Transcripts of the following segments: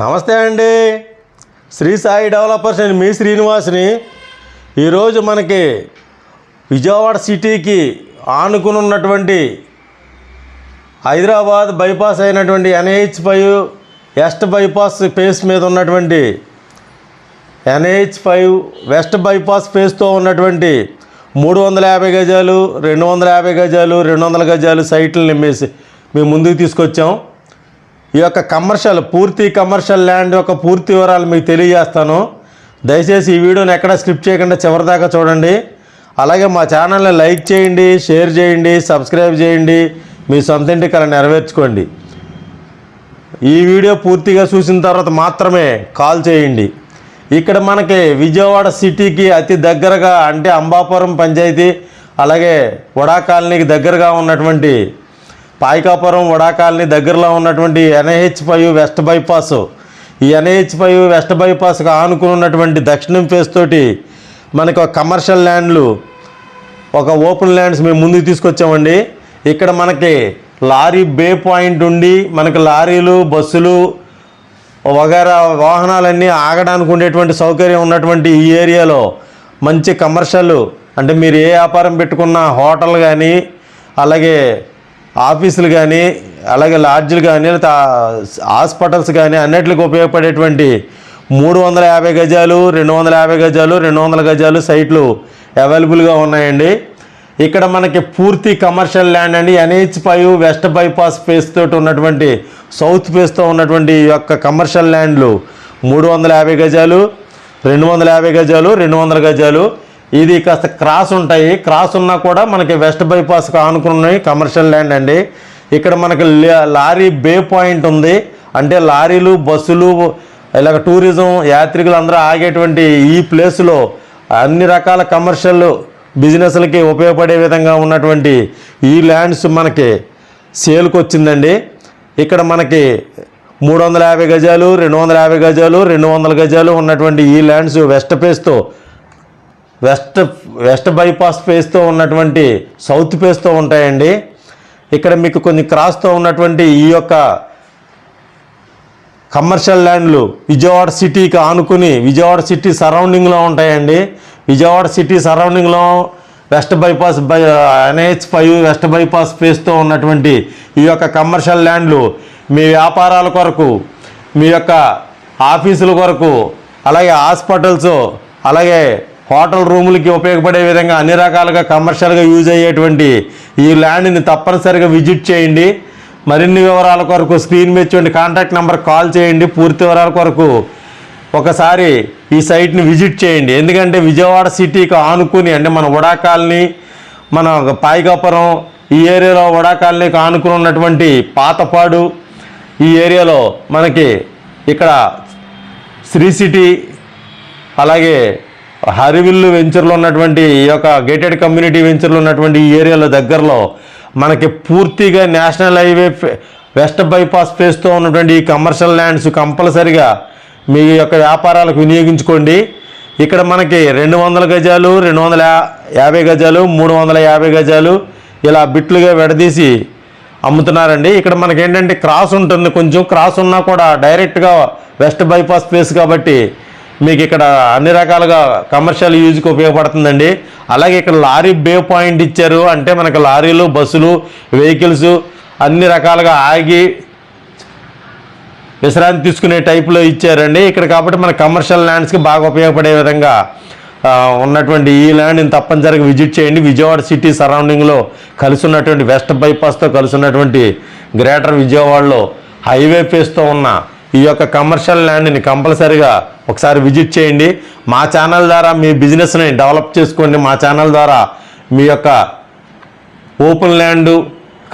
నమస్తే అండి. Shri Sai developers and మీ శ్రీనివాస్ని ఈరోజు మనకి విజయవాడ సిటీకి ఆనుకుని ఉన్నటువంటి హైదరాబాద్ బైపాస్ అయినటువంటి NH five west bypass phase మీద ఉన్నటువంటి ఎన్హెచ్ ఫైవ్ వెస్ట్ బైపాస్ ఫేస్తో ఉన్నటువంటి మూడు వందల యాభై గజాలు రెండు వందల యాభై గజాలు రెండు వందల గజాలు సైట్లని మేసి మేము ముందుకు తీసుకొచ్చాం. ఈ యొక్క కమర్షియల్ పూర్తి కమర్షియల్ ల్యాండ్ యొక్క పూర్తి వివరాలు మీకు తెలియజేస్తాను. దయచేసి ఈ వీడియోని ఎక్కడ స్కిప్ చేయకుండా చివరిదాకా చూడండి. అలాగే మా ఛానల్ని లైక్ చేయండి షేర్ చేయండి సబ్స్క్రైబ్ చేయండి. మీ సొంత ఇంటి కళ నెరవేర్చుకోండి. ఈ వీడియో పూర్తిగా చూసిన తర్వాత మాత్రమే కాల్ చేయండి. ఇక్కడ మనకి విజయవాడ సిటీకి అతి దగ్గరగా అంటే అంబాపురం పంచాయతీ అలాగే వడా కాలనీకి దగ్గరగా ఉన్నటువంటి పాయికాపురం వడాకాలనీ దగ్గరలో ఉన్నటువంటి ఎన్హెచ్ ఫైవ్ వెస్ట్ బైపాస్. ఈ ఎన్హెచ్ ఫైవ్ వెస్ట్ బైపాస్కి ఆనుకుని ఉన్నటువంటి దక్షిణం ఫేస్ తోటి మనకు ఒక కమర్షియల్ ల్యాండ్లు ఒక ఓపెన్ ల్యాండ్స్ మేము ముందుకు తీసుకొచ్చామండి. ఇక్కడ మనకి లారీ బే పాయింట్ ఉండి మనకి లారీలు బస్సులు వగైరా వాహనాలన్నీ ఆగడానికి ఉండేటువంటి సౌకర్యం ఉన్నటువంటి ఈ ఏరియాలో మంచి కమర్షియల్ అంటే మీరు ఏ వ్యాపారం పెట్టుకున్న హోటల్ కానీ అలాగే ఆఫీసులు కానీ అలాగే లాడ్జ్లు కానీ లేదా హాస్పిటల్స్ కానీ అన్నిటికి ఉపయోగపడేటువంటి మూడు వందల యాభై గజాలు రెండు వందల యాభై గజాలు రెండు వందల గజాలు సైట్లు అవైలబుల్గా ఉన్నాయండి. ఇక్కడ మనకి పూర్తి కమర్షియల్ ల్యాండ్ అండి. NH five west bypass face తోటి ఉన్నటువంటి సౌత్ ఫేస్తో ఉన్నటువంటి ఈ యొక్క కమర్షియల్ ల్యాండ్లు మూడు వందల యాభై గజాలు రెండు వందల యాభై గజాలు రెండు వందల గజాలు. ఇది కాస్త క్రాస్ ఉంటాయి. క్రాస్ ఉన్నా కూడా మనకి వెస్ట్ బైపాస్కి ఆనుకున్నాయి కమర్షియల్ ల్యాండ్ అండి. ఇక్కడ మనకి లారీ బే పాయింట్ ఉంది. అంటే లారీలు బస్సులు ఇలాగ టూరిజం యాత్రికులు అందరూ ఆగేటువంటి ఈ ప్లేస్లో అన్ని రకాల కమర్షియల్ బిజినెస్లకి ఉపయోగపడే విధంగా ఉన్నటువంటి ఈ ల్యాండ్స్ మనకి సేల్కి వచ్చిందండి. ఇక్కడ మనకి మూడు వందల యాభై గజాలు రెండు వందల యాభై గజాలు రెండు వందల గజాలు ఉన్నటువంటి ఈ ల్యాండ్స్ వెస్ట్ ఫేస్తో వెస్ట్ వెస్ట్ బైపాస్ ఫేస్తో ఉన్నటువంటి సౌత్ ఫేస్తో ఉంటాయండి. ఇక్కడ మీకు కొన్ని క్రాస్తో ఉన్నటువంటి ఈ యొక్క కమర్షియల్ ల్యాండ్లు విజయవాడ సిటీకి ఆనుకుని విజయవాడ సిటీ సరౌండింగ్లో ఉంటాయండి. Vijayawada city సరౌండింగ్లో west bypass by NH five west bypass ఫేస్తో ఉన్నటువంటి ఈ యొక్క కమర్షియల్ ల్యాండ్లు మీ వ్యాపారాల కొరకు మీ యొక్క ఆఫీసుల కొరకు అలాగే హాస్పిటల్స్ అలాగే హోటల్ రూములకి ఉపయోగపడే విధంగా అన్ని రకాలుగా కమర్షియల్గా యూజ్ అయ్యేటువంటి ఈ ల్యాండ్ని తప్పనిసరిగా విజిట్ చేయండి. మరిన్ని వివరాల కొరకు స్క్రీన్ మీద చూడండి కాంటాక్ట్ నెంబర్ కాల్ చేయండి. పూర్తి వివరాల కొరకు ఒకసారి ఈ సైట్ని విజిట్ చేయండి. ఎందుకంటే విజయవాడ సిటీకి ఆనుకుని అంటే మన వడా కాలనీ మన పాయికాపురం ఈ ఏరియాలో వడా కాలనీకి ఆనుకుని ఉన్నటువంటి పాతపాడు ఈ ఏరియాలో మనకి ఇక్కడ శ్రీ సిటీ అలాగే హరివిల్లు వెంచర్లో ఉన్నటువంటి ఈ యొక్క గేటెడ్ కమ్యూనిటీ వెంచర్లో ఉన్నటువంటి ఈ ఏరియాలో దగ్గరలో మనకి పూర్తిగా నేషనల్ హైవే వెస్ట్ బైపాస్ ఫేస్తో ఉన్నటువంటి ఈ కమర్షియల్ ల్యాండ్స్ కంపల్సరిగా మీ యొక్క వ్యాపారాలకు వినియోగించుకోండి. ఇక్కడ మనకి రెండు వందల గజాలు రెండు వందల యా- యాభై గజాలు మూడు వందల యాభై గజాలు ఇలా బిట్లుగా విడదీసి అమ్ముతున్నారండి. ఇక్కడ మనకి ఏంటంటే క్రాస్ ఉంటుంది కొంచెం. క్రాస్ ఉన్నా కూడా డైరెక్ట్గా వెస్ట్ బైపాస్ ప్లేస్ కాబట్టి మీకు ఇక్కడ అన్ని రకాలుగా కమర్షియల్ యూజ్కి ఉపయోగపడుతుందండి. అలాగే ఇక్కడ లారీ బే పాయింట్ ఇచ్చారు. అంటే మనకు లారీలు బస్సులు వెహికల్స్ అన్ని రకాలుగా ఆగి విశ్రాంతి తీసుకునే టైప్లో ఇచ్చారండి. ఇక్కడ కాబట్టి మన కమర్షియల్ ల్యాండ్స్కి బాగా ఉపయోగపడే విధంగా ఉన్నటువంటి ఈ ల్యాండ్ని తప్పనిసరిగా విజిట్ చేయండి. విజయవాడ సిటీ సరౌండింగ్లో కలిసి ఉన్నటువంటి వెస్ట్ బైపాస్తో కలిసి ఉన్నటువంటి గ్రేటర్ విజయవాడలో హైవే ఫేస్తో ఉన్న ఈ యొక్క కమర్షియల్ ల్యాండ్ని కంపల్సరిగా ఒకసారి విజిట్ చేయండి. మా ఛానల్ ద్వారా మీ బిజినెస్ని డెవలప్ చేసుకోండి. మా ఛానల్ ద్వారా మీ యొక్క ఓపెన్ ల్యాండ్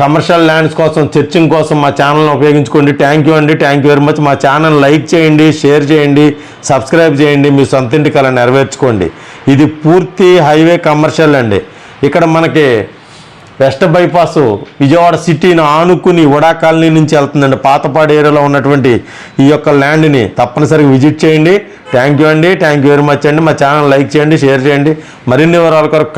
కమర్షియల్ ల్యాండ్స్ కోసం చర్చింగ్ కోసం మా ఛానల్ని ఉపయోగించుకోండి. థ్యాంక్ యూ అండి. థ్యాంక్ యూ వెరీ మచ్ మా ఛానల్ లైక్ చేయండి షేర్ చేయండి సబ్స్క్రైబ్ చేయండి. మీ సొంత ఇంటి కళ నెరవేర్చుకోండి. ఇది పూర్తి హైవే కమర్షియల్ అండి ఇక్కడ మనకి వెస్ట్ బైపాస్ విజయవాడ సిటీని ఆనుకుని వడా కాలనీ నుంచి వెళ్తుందండి. పాతపాడు ఏరియాలో ఉన్నటువంటి ఈ యొక్క ల్యాండ్ని తప్పనిసరిగా విజిట్ చేయండి. థ్యాంక్ యూ అండి. థ్యాంక్ యూ వెరీ మచ్ అండి. మా ఛానల్ లైక్ చేయండి షేర్ చేయండి. మరిన్ని వివరాల కొరకు